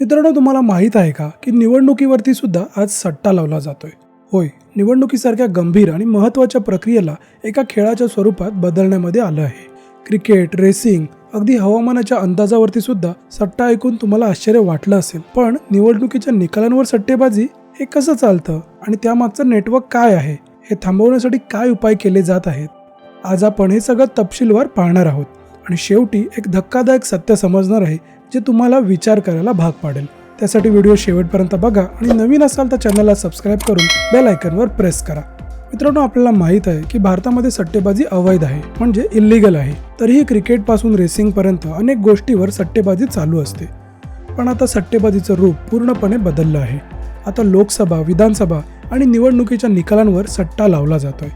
मित्रांनो तुम्हाला माहीत आहे का की निवडणुकीवरती सुद्धा आज सट्टा लावला जातोय? होय निवडणुकीसारख्या गंभीर आणि महत्त्वाच्या प्रक्रियेला एका खेळाच्या स्वरूपात बदलण्यामध्ये आलं आहे. क्रिकेट रेसिंग अगदी हवामानाच्या अंदाजावरती सुद्धा सट्टा ऐकून तुम्हाला आश्चर्य वाटलं असेल. पण निवडणुकीच्या निकालांवर सट्टेबाजी हे कसं चालतं? आणि त्यामागचं नेटवर्क काय आहे? हे थांबवण्यासाठी काय उपाय केले जात आहेत? आज आपण हे सगळं तपशीलवार पाहणार आहोत. आणि शेवटी एक धक्कादायक सत्य समजणार आहे जे तुम्हाला विचार करायला भाग पाडेल. त्यासाठी व्हिडिओ शेवटपर्यंत बघा आणि नवीन असाल तर चॅनलला सबस्क्राईब करून बेल आयकनवर प्रेस करा. मित्रांनो आपल्याला माहीत आहे की भारतामध्ये सट्टेबाजी अवैध आहे म्हणजे इलिगल आहे. तरीही क्रिकेटपासून रेसिंगपर्यंत अनेक गोष्टीवर सट्टेबाजी चालू असते. पण आता सट्टेबाजीचं रूप पूर्णपणे बदललं आहे. आता लोकसभा विधानसभा आणि निवडणुकीच्या निकालांवर सट्टा लावला जातोय.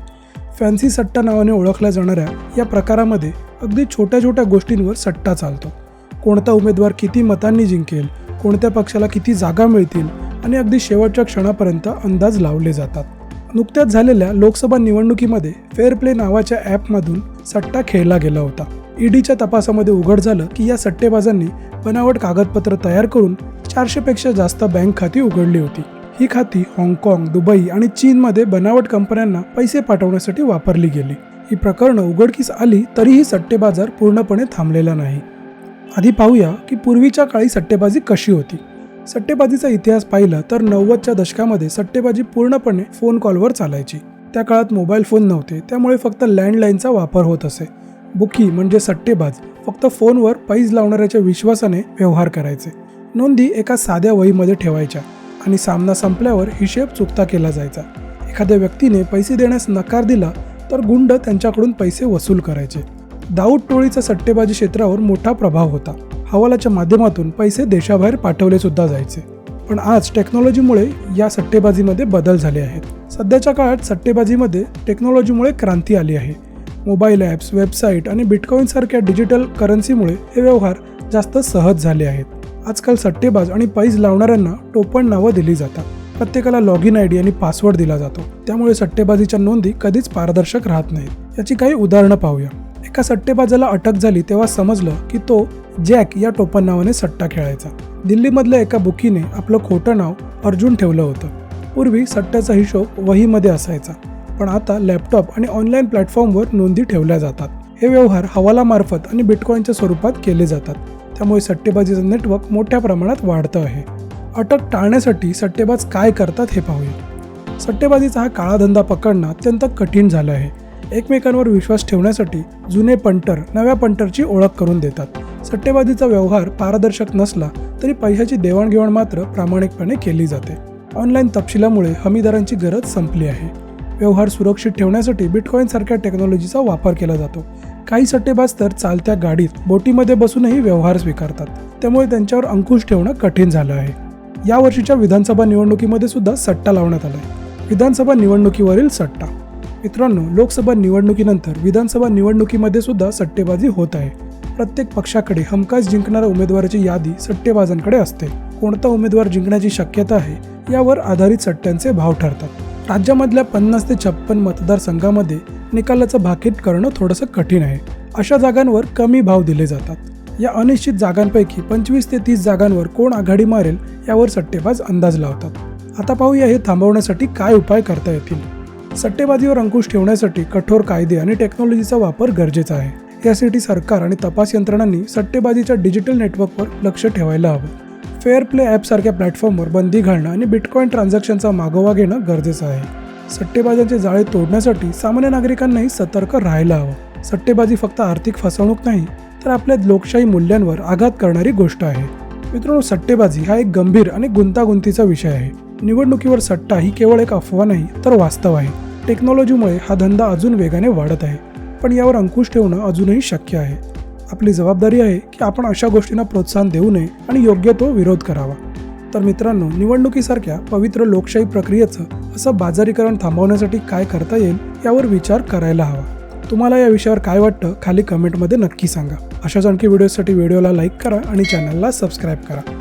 फॅन्सी सट्टा नावाने ओळखल्या जाणाऱ्या या प्रकारामध्ये अगदी छोट्या छोट्या गोष्टींवर सट्टा चालतो. कोणता उमेदवार किती मतांनी जिंकेल कोणत्या पक्षाला किती जागा मिळतील आणि अगदी शेवटच्या क्षणापर्यंत अंदाज लावले जातात. नुकत्याच झालेल्या लोकसभा निवडणुकीमध्ये फेअर प्ले नावाच्या ॲपमधून सट्टा खेळला गेला होता. ईडीच्या तपासामध्ये उघड झालं की या सट्टेबाजांनी बनावट कागदपत्र तयार करून चारशेपेक्षा जास्त बँक खाती उघडली होती. ही खाती हाँगकाँग दुबई आणि चीनमध्ये बनावट कंपन्यांना पैसे पाठवण्यासाठी वापरली गेली. ही प्रकरणं उघडकीस आली तरीही सट्टेबाजार पूर्णपणे थांबलेला नाही. आधी पाहूया की पूर्वीच्या काळी सट्टेबाजी कशी होती. सट्टेबाजीचा इतिहास पाहिला तर नव्वदच्या दशकामध्ये सट्टेबाजी पूर्णपणे फोन कॉलवर चालायची. त्या काळात मोबाईल फोन नव्हते त्यामुळे फक्त लँडलाईनचा वापर होत असे. बुकी म्हणजे सट्टेबाज फक्त फोनवर पैज लावणाऱ्याच्या विश्वासाने व्यवहार करायचे. नोंदी एका साध्या वहीमध्ये ठेवायच्या. आणि सामना संपल्यावर हिशेब चुकता केला जायचा. एखाद्या व्यक्तीने पैसे देण्यास नकार दिला तर गुंड त्यांच्याकडून पैसे वसूल करायचे. दाऊद टोळीचा सट्टेबाजी क्षेत्रावर मोठा प्रभाव होता. हवालाच्या माध्यमातून पैसे देशाबाहेर पाठवले सुद्धा जायचे. पण आज टेक्नॉलॉजीमुळे या सट्टेबाजीमध्ये बदल झाले आहेत. सध्याच्या काळात सट्टेबाजीमध्ये टेक्नॉलॉजीमुळे क्रांती आली आहे. मोबाईल ॲप्स वेबसाईट आणि बिटकॉईनसारख्या डिजिटल करन्सीमुळे हे व्यवहार जास्त सहज झाले आहेत. आजकाल सट्टेबाज आणि पैज लावणाऱ्यांना टोपण नावं दिली जातात. प्रत्येकाला लॉग इन आय डी आणि पासवर्ड दिला जातो. त्यामुळे सट्टेबाजीच्या नोंदी कधीच पारदर्शक राहत नाहीत. याची काही उदाहरणं पाहूया. एका सट्टेबाजाला अटक झाली तेव्हा समजलं की तो जॅक या टोपण नावाने सट्टा खेळायचा. दिल्लीमधल्या एका बुकीने आपलं खोटं नाव अर्जुन ठेवलं होतं. पूर्वी सट्ट्याचा हिशोब वहीमध्ये असायचा पण आता लॅपटॉप आणि ऑनलाईन प्लॅटफॉर्मवर नोंदी ठेवल्या जातात. हे व्यवहार हवालामार्फत आणि बिटकॉईनच्या स्वरूपात केले जातात. त्यामुळे सट्टेबाजीचं नेटवर्क मोठ्या प्रमाणात वाढतं आहे. अटक टाळण्यासाठी सट्टेबाज काय करतात हे पाहूया सट्टेबाजीचा हा काळा धंदा पकडणं अत्यंत कठीण झालं आहे. एकमेकांवर विश्वास ठेवण्यासाठी जुने पंटर नव्या पंटरची ओळख करून देतात. सट्टेबाजीचा व्यवहार पारदर्शक नसला तरी पैशाची देवाणघेवाण मात्र प्रामाणिकपणे केली जाते. ऑनलाईन तपशिलामुळे हमीदारांची गरज संपली आहे. व्यवहार सुरक्षित ठेवण्यासाठी बिटकॉईन सारख्या टेक्नॉलॉजीचा वापर केला जातो. काही सट्टेबाज तर चालत्या गाडीत बोटीमध्ये बसूनही व्यवहार स्वीकारतात. त्यामुळे त्यांच्यावर अंकुश ठेवणं कठीण झालं आहे. या वर्षीच्या विधानसभा निवडणुकीमध्ये सुद्धा सट्टा लावण्यात आलाय. विधानसभा निवडणुकीवरील सट्टा. मित्रांनो लोकसभा निवडणुकीनंतर विधानसभा निवडणुकीमध्ये सुद्धा सट्टेबाजी होत आहे. प्रत्येक पक्षाकडे हमखास जिंकणाऱ्या उमेदवाराची यादी सट्टेबाजांकडे असते. कोणता उमेदवार जिंकण्याची शक्यता आहे यावर आधारित सट्ट्यांचे भाव ठरतात. राज्यामधल्या पन्नास ते छप्पन मतदारसंघामध्ये निकालाचं भाकीत करणं थोडंसं कठीण आहे. अशा जागांवर कमी भाव दिले जातात. या अनिश्चित जागांपैकी पंचवीस ते तीस जागांवर कोण आघाडी मारेल यावर सट्टेबाज अंदाज लावतात. आता पाहूया हे थांबवण्यासाठी काय उपाय करता येतील. सट्टेबाजीवर अंकुश ठेवण्यासाठी कठोर कायदे आणि टेक्नॉलॉजीचा वापर गरजेचा आहे. यासाठी सरकार आणि तपास यंत्रणांनी सट्टेबाजीच्या डिजिटल नेटवर्कवर लक्ष ठेवायला हवं. फेअर प्ले ॲपसारख्या प्लॅटफॉर्मवर बंदी घालणं आणि बिटकॉईन ट्रान्झॅक्शनचा मागोवा घेणं गरजेचं आहे. सट्टेबाजांचे जाळे तोडण्यासाठी सामान्य नागरिकांनाही सतर्क राहायला हवं. सट्टेबाजी फक्त आर्थिक फसवणूक नाही तर आपल्या लोकशाही मूल्यांवर आघात करणारी गोष्ट आहे. मित्रांनो सट्टेबाजी हा एक गंभीर आणि गुंतागुंतीचा विषय आहे. निवडणुकीवर सट्टा ही केवळ एक अफवा नाही तर वास्तव आहे. टेक्नॉलॉजीमुळे हा धंदा अजून वेगाने वाढत आहे पण यावर अंकुश ठेवणं अजूनही शक्य आहे. आपली जबाबदारी आहे की आपण अशा गोष्टींना प्रोत्साहन देऊ नये आणि योग्य तो विरोध करावा. तर मित्रांनो निवडणुकीसारख्या पवित्र लोकशाही प्रक्रियेचं असं बाजारीकरण थांबवण्यासाठी काय करता येईल यावर विचार करायला हवा. तुम्हाला या विषयावर काय वाटतं खाली कमेंटमध्ये नक्की सांगा. अशाच आणखी व्हिडिओसाठी व्हिडिओला लाईक करा आणि चॅनलला सबस्क्राईब करा.